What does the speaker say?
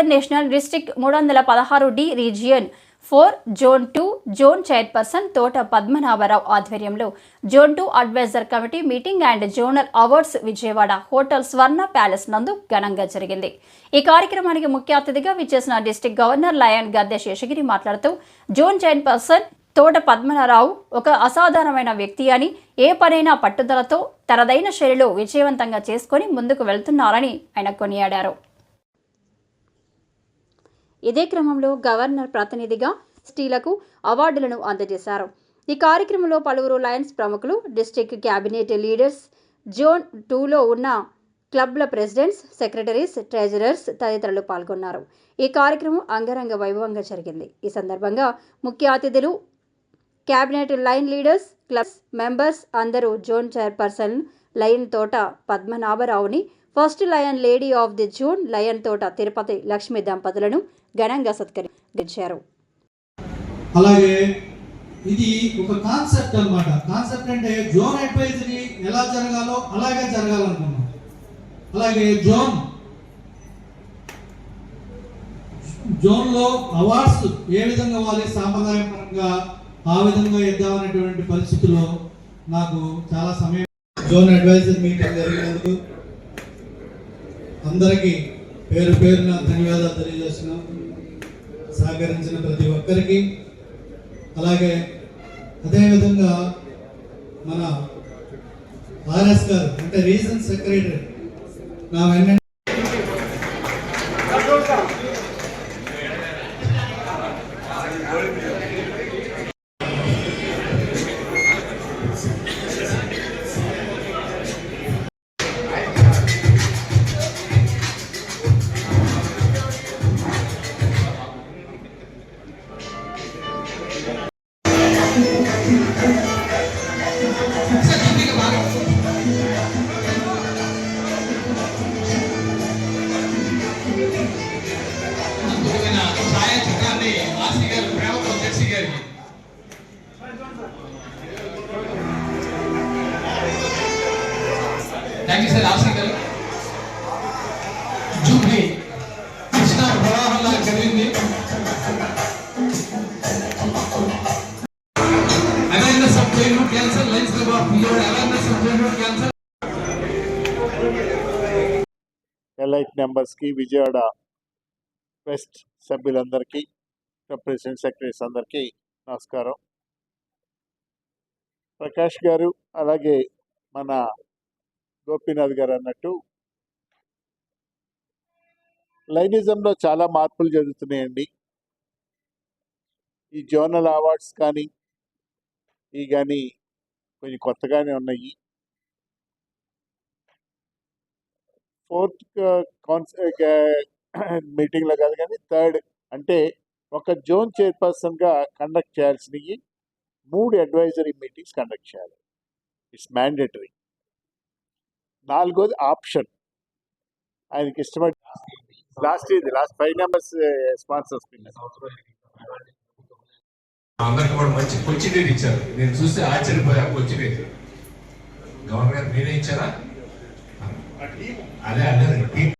International district మూడు వందల పదహారు D region four zone two zone chairperson Thota Padmanabharao ఆధ్వర్యంలో zone two advisor committee meeting and zonal awards Vijayawada hotel Swarna palace నందు ఘనంగా జరిగింది. ఈ కార్యక్రమానికి ముఖ్య అతిథిగా విచ్చేసిన district governor lion Gadde Seshagiri మాట్లాడుతూ జోన్ చైర్పర్సన్ తోట పద్మనారావు ఒక అసాధారణమైన వ్యక్తి అని ఏ పనైనా పట్టుదలతో తనదైన శైలిలో విజయవంతంగా చేసుకొని ముందుకు వెళ్తున్నారని ఆయన కొనియాడారు. ఇదే క్రమంలో గవర్నర్ ప్రతినిధిగా స్త్రీలకు అవార్డులను అందజేశారు. ఈ కార్యక్రమంలో పలువురు లయన్స్ ప్రముఖులు డిస్టిక్ క్యాబినెట్ లీడర్స్ జోన్ టూలో ఉన్న క్లబ్ల ప్రెసిడెంట్స్ సెక్రటరీస్ ట్రెజరర్స్ తదితరులు పాల్గొన్నారు. ఈ కార్యక్రమం అంగరంగ వైభవంగా జరిగింది. ఈ సందర్భంగా ముఖ్య అతిథులు cabinet lion leaders clubs members అందరూ zone chairperson lion Thota పద్మనాభరావుని first lion lady of the zone lion Thota Tirupathi Lakshmi దంపతులను ఘనంగా సత్కరించారు. అలాగే ఇది ఒక కాన్సెప్ట్ అనమాట కాన్సెప్ట్ అంటే జోన్ అడ్వైజరీ ఎలా జరగాలో అలాగే జరగాలనుకున్నాం. అలాగే జోన్ జోన్లో అవార్డ్స్ ఏ విధంగా వాలి సాంప్రదాయపరంగా ఆ విధంగా ఇద్దామనేటువంటి పరిస్థితిలో నాకు చాలా సమయం జోన్ అడ్వైజర్ మీటింగ్ జరిగినందుకు అందరికీ పేరు పేరున ధన్యవాదాలు తెలియజేస్తున్నాం. సహకరించిన ప్రతి ఒక్కరికి. అలాగే అదేవిధంగా మన ఆర్ఎస్ గారు అంటే రీజన్ సెక్రటరీ నా వెన్న థ్యాంక్ యూ సార్ ఆర్సీ గారు జూబ్లీ కృష్ణ ప్రవాహంలా జరిగింది awareness of cancer lions awareness of elite Vijayawada fest సభ్యులందరికీ ప్రెసిడెంట్ సెక్రటరీస్ అందరికీ నమస్కారం ప్రకాష్ గారు అలాగే మన గోపీనాథ్ గారు అన్నట్టు లైనిజంలో చాలా మార్పులు జరుగుతున్నాయండి ఈ జోనల్ అవార్డ్స్ కానీ ఈ కానీ కొంచెం కొత్తగానే ఉన్నాయి. ఫోర్త్ కాన్స్ మీటింగ్లో కాదు కానీ థర్డ్ అంటే ఒక జోన్ చైర్పర్సన్గా కండక్ట్ చేయాల్సినవి మూడు అడ్వైజరీ మీటింగ్స్ కండక్ట్ చేయాలి. ఇట్స్ మ్యాండేటరీ నాలుగోది ఆప్షన్. ఆయనకి ఇష్టమైన లాస్ట్ ఇది లాస్ట్ ఫైవ్ నెంబర్స్ స్పాన్సర్స్. అందరికి కొచ్చినీరు ఇచ్చారు. నేను చూస్తే ఆశ్చర్యపోయా కొచ్చినీరు గవర్నర్ మీరే ఇచ్చారా? అదే అదే